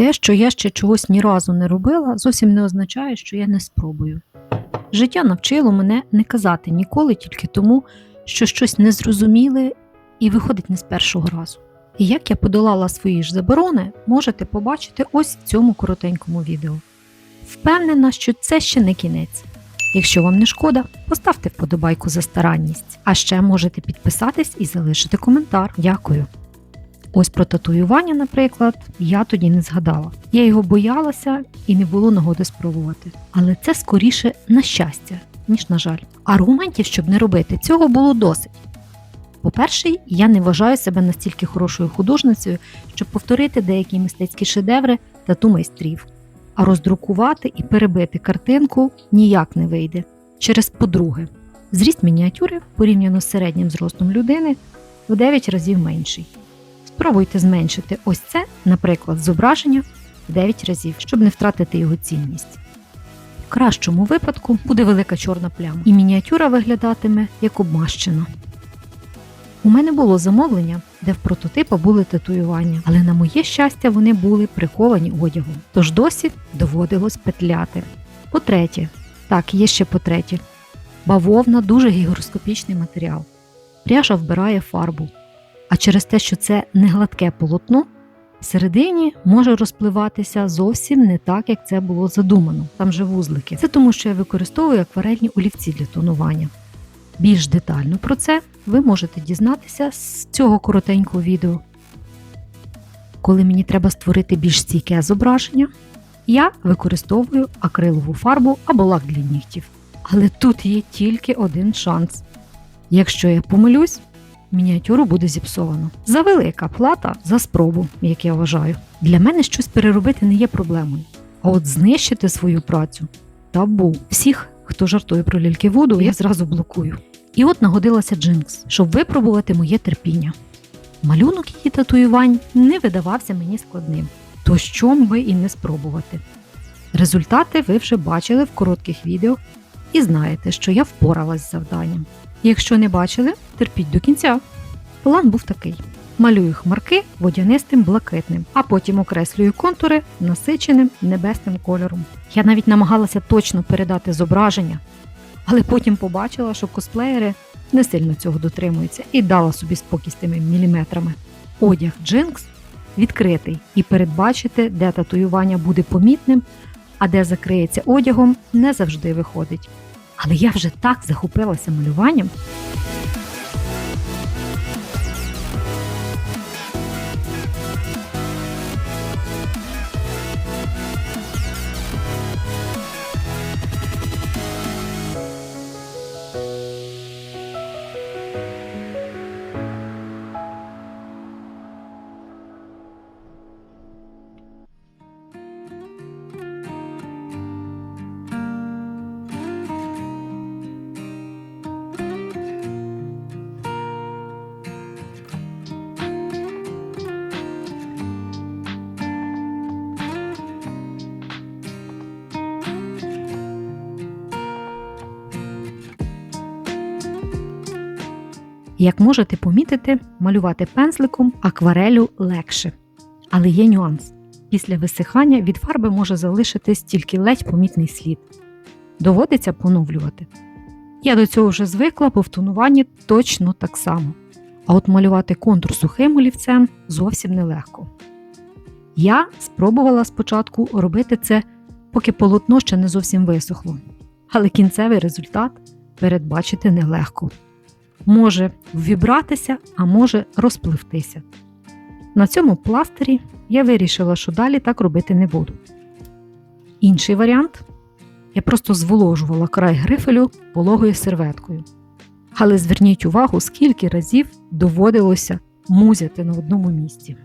Те, що я ще чогось ні разу не робила, зовсім не означає, що я не спробую. Життя навчило мене не казати ніколи тільки тому, що щось незрозуміле і виходить не з першого разу. І як я подолала свої ж заборони, можете побачити ось в цьому коротенькому відео. Впевнена, що це ще не кінець. Якщо вам не шкода, поставте вподобайку за старанність, а ще можете підписатись і залишити коментар. Дякую. Ось про татуювання, наприклад, я тоді не згадала. Я його боялася і не було нагоди спробувати. Але це скоріше на щастя, ніж на жаль. Аргументів, щоб не робити цього, було досить. По-перше, я не вважаю себе настільки хорошою художницею, щоб повторити деякі мистецькі шедеври тату майстрів. А роздрукувати і перебити картинку ніяк не вийде. Через по-друге, зріст мініатюри порівняно з середнім зростом людини в 9 разів менший. Спробуйте зменшити ось це, наприклад, зображення в 9 разів, щоб не втратити його цінність. В кращому випадку буде велика чорна пляма, і мініатюра виглядатиме як обмащена. У мене було замовлення, де в прототипа були татуювання, але на моє щастя вони були приховані одягом, тож досі доводилось петляти. По-третє, так, є ще по-третє, бавовна дуже гігроскопічний матеріал. Пряжа вбирає фарбу, а через те, що це не гладке полотно, всередині може розпливатися зовсім не так, як це було задумано. Там же вузлики. Це тому, що я використовую акварельні олівці для тонування. Більш детально про це ви можете дізнатися з цього коротенького відео. Коли мені треба створити більш стійке зображення, я використовую акрилову фарбу або лак для нігтів. Але тут є тільки один шанс. Якщо я помилюсь, мініатюру буде зіпсовано. Завелика плата за спробу, як я вважаю. Для мене щось переробити не є проблемою. А от знищити свою працю табу. Всіх, хто жартує про лільки воду, я зразу блокую. І от нагодилася Джинкс, щоб випробувати моє терпіння. Малюнок її татуювань не видавався мені складним, то що би і не спробувати. Результати ви вже бачили в коротких відео і знаєте, що я впоралась з завданням. Якщо не бачили, терпіть до кінця. План був такий: малюю хмарки водянистим блакитним, а потім окреслюю контури насиченим небесним кольором. Я навіть намагалася точно передати зображення, але потім побачила, що косплеєри не сильно цього дотримуються і дала собі спокій з тими міліметрами. Одяг Джинкс відкритий, і передбачити, де татуювання буде помітним, а де закриється одягом, не завжди виходить. Але я вже так захопилася малюванням. Як можете помітити, малювати пензликом акварелю легше. Але є нюанс. Після висихання від фарби може залишитись тільки ледь помітний слід. Доводиться поновлювати. Я до цього вже звикла, тонуванні точно так само. А от малювати контур сухим олівцем зовсім нелегко. Я спробувала спочатку робити це, поки полотно ще не зовсім висохло, але кінцевий результат передбачити нелегко може ввібратися, а може розпливтися. На цьому пластирі я вирішила, що далі так робити не буду. Інший варіант я просто зволожувала край грифелю вологою серветкою. Але зверніть увагу, скільки разів доводилося музяти на одному місці.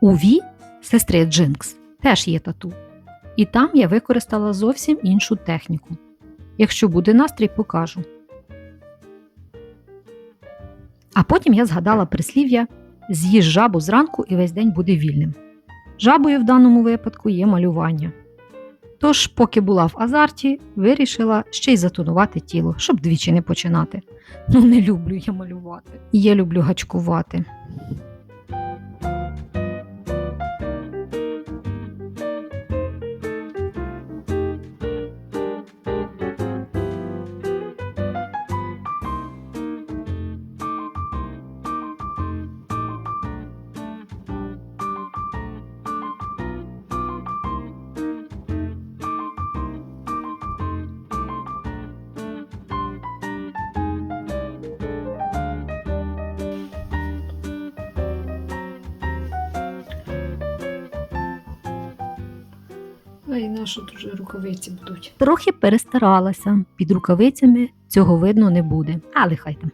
У Ві, сестри Джинкс, теж є тату. І там я використала зовсім іншу техніку. Якщо буде настрій, покажу. А потім я згадала прислів'я з'їж жабу зранку і весь день буде вільним. Жабою в даному випадку є малювання. Тож, поки була в азарті, вирішила ще й затонувати тіло, щоб двічі не починати. Ну, не люблю я малювати. Я люблю гачкувати. Ай, і наші дуже рукавиці будуть? Трохи перестаралася, під рукавицями цього видно не буде, але хай там.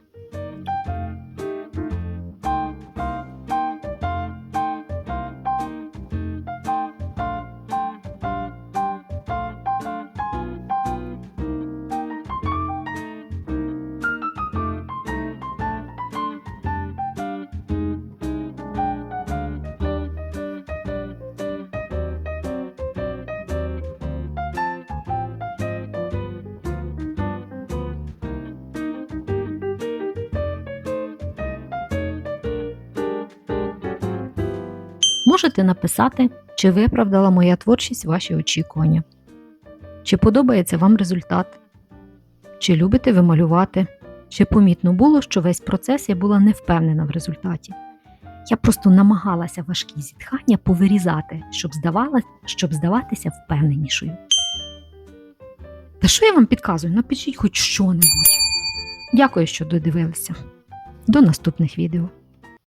Можете написати, чи виправдала моя творчість ваші очікування, чи подобається вам результат, чи любите ви малювати, чи помітно було, що весь процес я була не впевнена в результаті. Я просто намагалася важкі зітхання повирізати, щоб, щоб здаватися впевненішою. Та що я вам підказую? Напишіть хоч що-небудь. Дякую, що додивилися. До наступних відео.